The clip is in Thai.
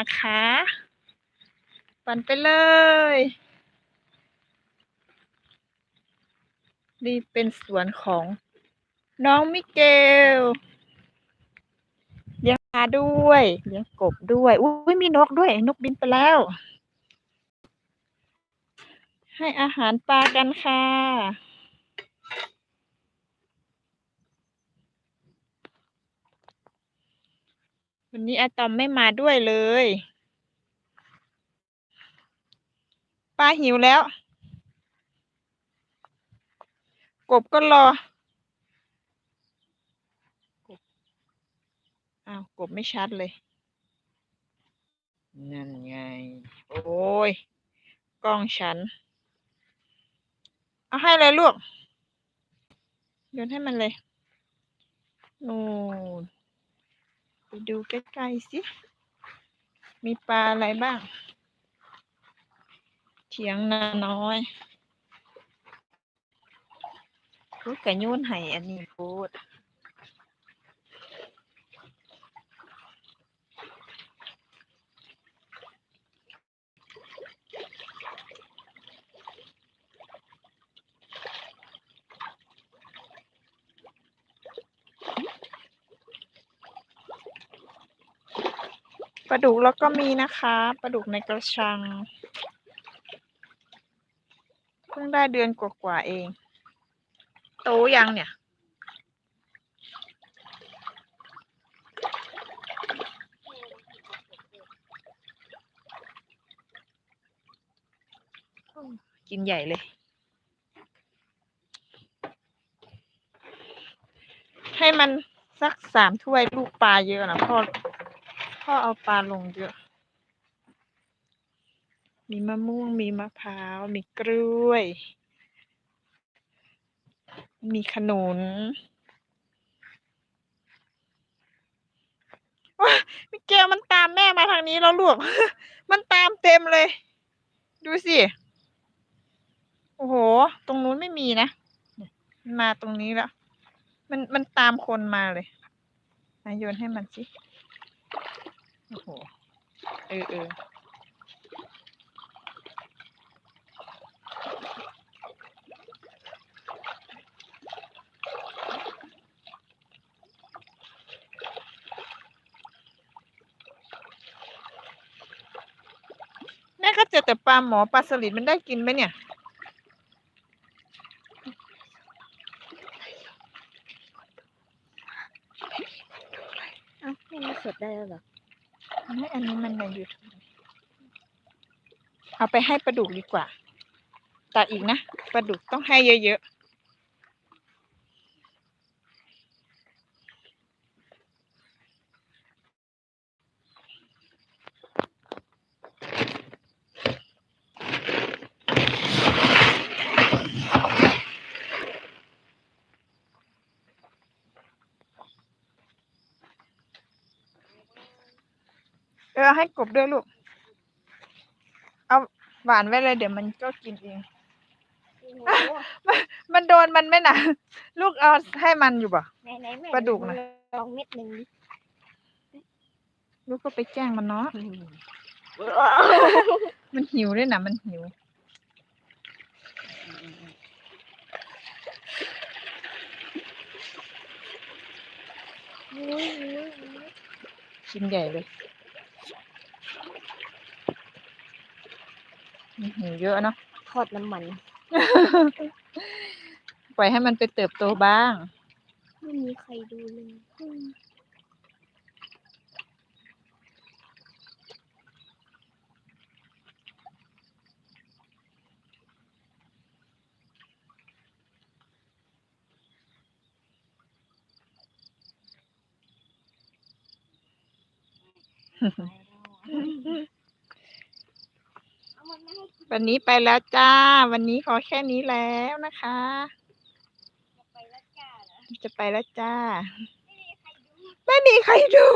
นะคะปั่นไปเลย นี่เป็นสวนของน้องมิเกลเลี้ยงปลาด้วยเลี้ยงกบด้วยอุ้ยมีนกด้วย นกบินไปแล้ว ให้อาหารปลากันค่ะ วันนี้อาตอมไม่มาด้วยเลย ป้าหิวแล้ว กบก็รอ กบ อ้าว กบไม่ชัดเลย นั่นไง โอ้ย กล้องฉัน เอาให้เลยลูก โยนให้มันเลย นู่น ไปดูใกล้ๆสิ มีปลาอะไรบ้าง เถียงนาน้อยรู้กะโยนให้อันนี้พูด ป ลาดุกแล้วก็มีนะคะปลาดุกในกระชัง เพิ่งได้เดือนกว่าๆเอง โตยังเนี่ย กินใหญ่เลย ให้มันสักสามถ้วยลูกปลาเยอะนะพ่อ พ่อเอาปลาลงเยอะ มีมะม่วง มีมะพร้าว มีกล้วย มีขนุนว้ามิเกลมันตามแม่มาทางนี้แล้วลูก มันตามเต็มเลย ดูสิ โอ้โห ตรงนู้นไม่มีนะมันมาตรงนี้แล้ว มันมันตามคนมาเลยนายโยนให้มันสิ โอ้โห เออเออแม่ก็เจอแต่ปลาหมอปลาสลิดมันได้กินไหมเนี่ยเอ้าไม่สดได้แล้วเหรอ ไม่อันนี้มันในยูทูบเอาไปให้ปลาดุกดีกว่า แต่อีกนะปลาดุกต้องให้เยอะๆ ออเอาให้กบด้วยลูก เอาหวานไว้เลยเดี๋ยวมันก็กินเองโอ้โหมันมันโดนมันไหมนะลูกเอาให้มันอยู่ป่ะไหนไหนแม่ปลาดุกน่ะลองเม็ดหนึ่งดิลูกก็ไปแกล้งมันเนาะ มันหิวด้วยนะมันหิวอุ้ยอุ้ยอุ้ยชิ้นใหญ่เลยมัน หิวเยอะเนาะทอดน้ำมัน ปล่อยให้มันไปเติบโตบ้าง ไม่มีใครดูเลยอืมเอามันมาให้กิน วันนี้ไปแล้วจ้า วันนี้ขอแค่นี้แล้วนะคะไปแล้วจ้าเหรอจะไปแล้วจ้า ไม่มีใครดูไม่มีใครดู